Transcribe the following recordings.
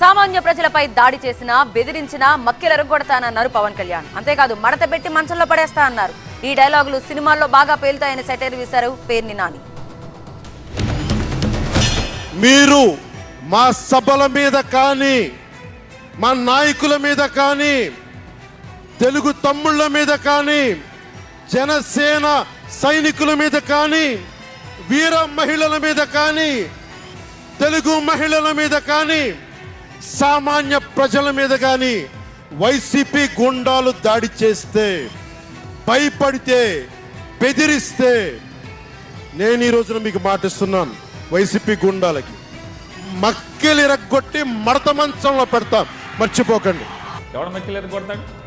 సామాన్య ప్రజలపై దాడి చేసినా బెదిరించినా మక్కెలెరగొడతానన్నారు పవన్ కళ్యాణ్. అంతేకాదు మడత పెట్టి మంచంలో పడేస్తా అన్నారు. ఈ డైలాగులు సినిమాల్లో బాగా పేలుతాయని సెటైర్ వేశారు పేర్ని నాని. మీరు మా సభల మీద కానీ మా నాయకుల మీద కానీ తెలుగు తమ్ముళ్ళ మీద కానీ జనసేన సైనికుల మీద కానీ వీర మహిళల మీద కానీ తెలుగు మహిళల మీద కానీ సామాన్య ప్రజల మీద కానీ వైసీపీ గుండాలు దాడి చేస్తే భయపడితే బెదిరిస్తే నేను ఈ రోజున మీకు మాటిస్తున్నాను వైసీపీ గుండాలకి. మక్కిలి రగ్గొట్టి మడత మంచంలో పెడతాం. మర్చిపోకండి. ఎవడ మెక్కిలేరు కొడతాడు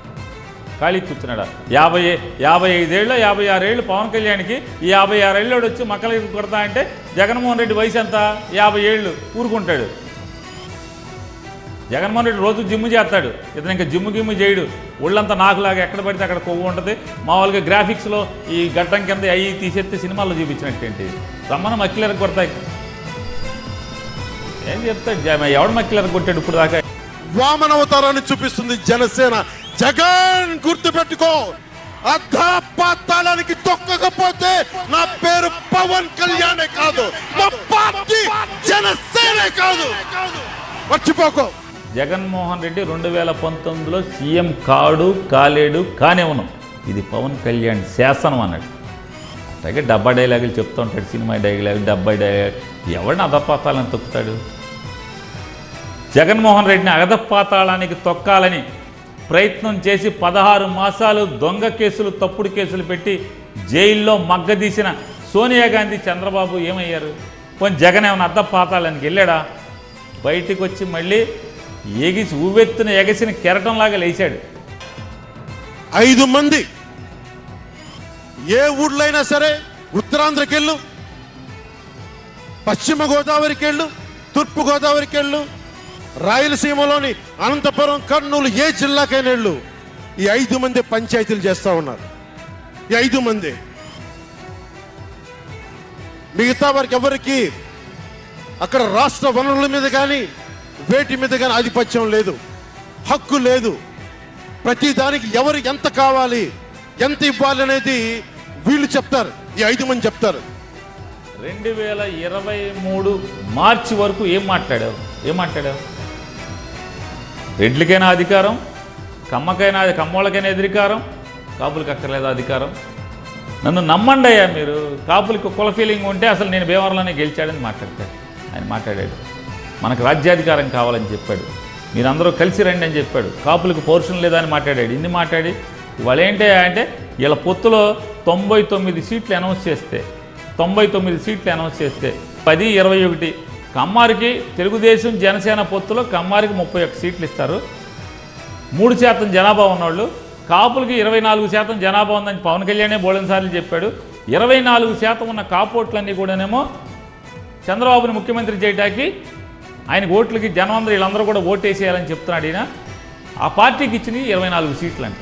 ఖాళీ కూర్చున్నాడా? యాభై యాభై ఐదేళ్ళు యాభై ఆరేళ్ళు పవన్ కళ్యాణ్కి ఈ యాభై ఆరేళ్ళు వచ్చి మక్కలు కొడతా అంటే జగన్మోహన్ రెడ్డి వయసు ఎంత? యాభై ఏళ్ళు ఊరుకుంటాడు. జగన్మోహన్ రెడ్డి రోజు జిమ్ చేస్తాడు. ఇతను ఇంకా జిమ్ గిమ్ చేయడు. ఒళ్ళంతా నాకులాగా ఎక్కడ పడితే అక్కడ కొవ్వు ఉంటుంది. మామూలుగా గ్రాఫిక్స్లో ఈ గట్టం కింద అవి తీసేస్తే సినిమాల్లో చూపించినట్టేంటి? రమ్మన మక్కిలరకు కొడతాయి. ఏం చెప్తాడు జ- ఎవడు మక్కిలరకు కొట్టాడు ఇప్పుడు దాకా? వామన అవతారాన్ని చూపిస్తుంది జనసేన. జగన్ గుర్తు పెట్టుకో అర్ధపాతాళానికి తొక్కకపోతే నా పేరు పవన్ కళ్యాణే కాదు. మా పార్టీ జనసేనే కాదు. మర్చిపోకో. జగన్మోహన్ రెడ్డి రెండు వేల పంతొమ్మిదిలో సీఎం కాడు కాలేడు కానివ్వను. ఇది పవన్ కళ్యాణ్ శాసనం అన్నాడు. అలాగే డబ్బా డైలాగులు చెప్తూ ఉంటాడు సినిమా డైలాగ్ డబ్బా డైలాగ్ ఎవరిని అధపాతాలని తొక్కుతాడు? జగన్మోహన్ రెడ్డిని అగధపాతాళానికి తొక్కాలని ప్రయత్నం చేసి పదహారు మాసాలు దొంగ కేసులు తప్పుడు కేసులు పెట్టి జైల్లో మగ్గదీసిన సోనియా గాంధీ చంద్రబాబు ఏమయ్యారు? పోనీ జగన్ ఏమైనా అద్దపాతాళానికి వెళ్ళాడా? బయటికి వచ్చి మళ్ళీ ఎగిసి ఉవ్వెత్తున ఎగసిన కెరటంలాగా లేచాడు. ఐదు మంది ఏ ఊళ్ళో అయినా సరే ఉత్తరాంధ్రకి వెళ్ళు పశ్చిమ గోదావరికి వెళ్ళు తూర్పు గోదావరికి వెళ్ళు రాయలసీమలోని అనంతపురం కర్నూలు ఏ జిల్లాకైనా వెళ్ళు. ఈ ఐదు మంది పంచాయతీలు చేస్తా ఉన్నారు. ఈ ఐదు మంది. మిగతా వారికి ఎవరికి? అక్కడ రాష్ట్ర వనరుల మీద కానీ వేటి మీద కానీ ఆధిపత్యం లేదు. హక్కు లేదు. ప్రతి దానికి ఎవరు ఎంత కావాలి ఎంత ఇవ్వాలి అనేది వీళ్ళు చెప్తారు. ఈ ఐదు మంది చెప్తారు. రెండు వేల ఇరవై మూడు మార్చి వరకు ఏం మాట్లాడావు? ఏం మాట్లాడావు? రెడ్లకైనా అధికారం కమ్మకైనా కమ్మోళ్ళకైనా అధికారం కాపులకి అక్కర్లేదు అధికారం? నన్ను నమ్మండి అయ్యా మీరు. కాపులకి కుల ఫీలింగ్ ఉంటే అసలు నేను భీమవరంలోనే గెలిచాడని మాట్లాడతాడు. ఆయన మాట్లాడాడు. మనకు రాజ్యాధికారం కావాలని చెప్పాడు. మీరందరూ కలిసి రండి అని చెప్పాడు. కాపులకు పోర్షన్ లేదని మాట్లాడాడు. ఇన్ని మాట్లాడి? ఇవాళ ఏంటి అంటే వీళ్ళ పొత్తులో తొంభై తొమ్మిది సీట్లు అనౌన్స్ చేస్తే తొంభై తొమ్మిది సీట్లు అనౌన్స్ చేస్తే పది ఇరవై ఒకటి. కమ్మారికి తెలుగుదేశం జనసేన పొత్తులో కమ్మారికి ముప్పై ఒక్క సీట్లు ఇస్తారు. మూడు శాతం జనాభా ఉన్నవాళ్ళు కాపులకి ఇరవై నాలుగు శాతం జనాభా ఉందని పవన్ కళ్యాణే బోళన్సార్లు చెప్పాడు. ఇరవై నాలుగు శాతం ఉన్న కాపోట్లన్నీ కూడానేమో చంద్రబాబుని ముఖ్యమంత్రి చేయడానికి ఆయన ఓట్లకి జనం అందరూ వీళ్ళందరూ కూడా ఓటేసేయాలని చెప్తున్నాడు ఈయన. ఆ పార్టీకి ఇచ్చినవి ఇరవై నాలుగు సీట్లు అంట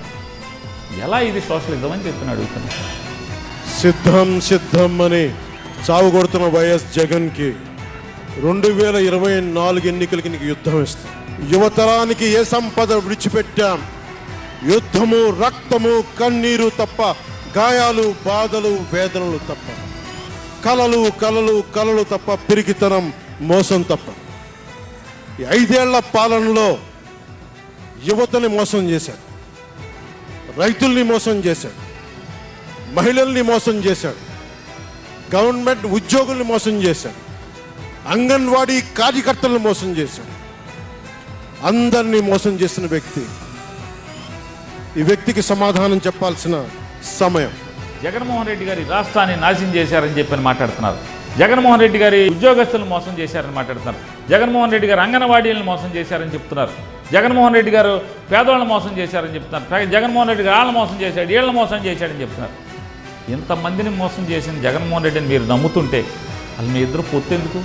ఎలా ఇది సోషలిజం అని చెప్తున్నాడు అడుగుతున్నాను సిద్ధం సిద్ధం అని చావు కొడుతున్న వైఎస్ జగన్కి రెండు వేల ఇరవై నాలుగు ఎన్నికలకి నీకు యుద్ధం ఇస్తాం. యువతరానికి ఏ సంపద విడిచిపెట్టాం? యుద్ధము రక్తము కన్నీరు తప్ప గాయాలు బాధలు వేదనలు తప్ప. కలలు కలలు కలలు తప్ప పిరికితనం మోసం తప్ప. ఈ ఐదేళ్ళ పాలనలో యువతని మోసం చేశాడు. రైతుల్ని మోసం చేశాడు. మహిళల్ని మోసం చేశాడు. గవర్నమెంట్ ఉద్యోగుల్ని మోసం చేశాడు. అంగన్వాడీ కార్యకర్తలను మోసం చేశాడు. అందరినీ మోసం చేసిన వ్యక్తి. ఈ వ్యక్తికి సమాధానం చెప్పాల్సిన సమయం. జగన్మోహన్ రెడ్డి గారి రాష్ట్రాన్ని నాశనం చేశారని చెప్పని మాట్లాడుతున్నారు. జగన్మోహన్ రెడ్డి గారి ఉద్యోగస్తులను మోసం చేశారని మాట్లాడుతున్నారు. జగన్మోహన్ రెడ్డి గారు అంగన్వాడీలను మోసం చేశారని చెప్తున్నారు. జగన్మోహన్ రెడ్డి గారు పేదవాళ్ళని మోసం చేశారని చెప్తున్నారు. జగన్మోహన్ రెడ్డి గారు వాళ్ళని మోసం చేశాడు వీళ్ళని మోసం చేశాడని చెప్తున్నారు. ఇంతమందిని మోసం చేసిన జగన్మోహన్ రెడ్డిని మీరు నమ్ముతుంటే అసలు మీ ఇద్దరు పొత్తు ఎందుకు?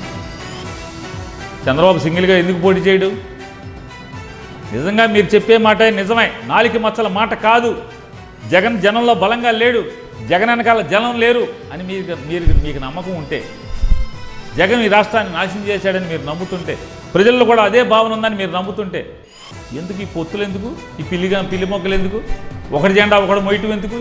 చంద్రబాబు సింగిల్గా ఎందుకు పోటీ చేయడు? నిజంగా మీరు చెప్పే మాట నిజమే. నాలికి మచ్చల మాట కాదు. జగన్ జనంలో బలంగా లేడు. జగన్ వెనకాల జనం లేరు అని మీరు మీరు మీకు నమ్మకం ఉంటే జగన్ ఈ రాష్ట్రాన్ని నాశనం చేశాడని మీరు నమ్ముతుంటే ప్రజల్లో కూడా అదే భావన ఉందని మీరు నమ్ముతుంటే ఎందుకు ఈ పొత్తులు ఎందుకు? ఈ పిల్లిగా పిల్లి మొక్కలు ఎందుకు? ఒకటి జెండా ఒకటి మొయ్యటం ఎందుకు?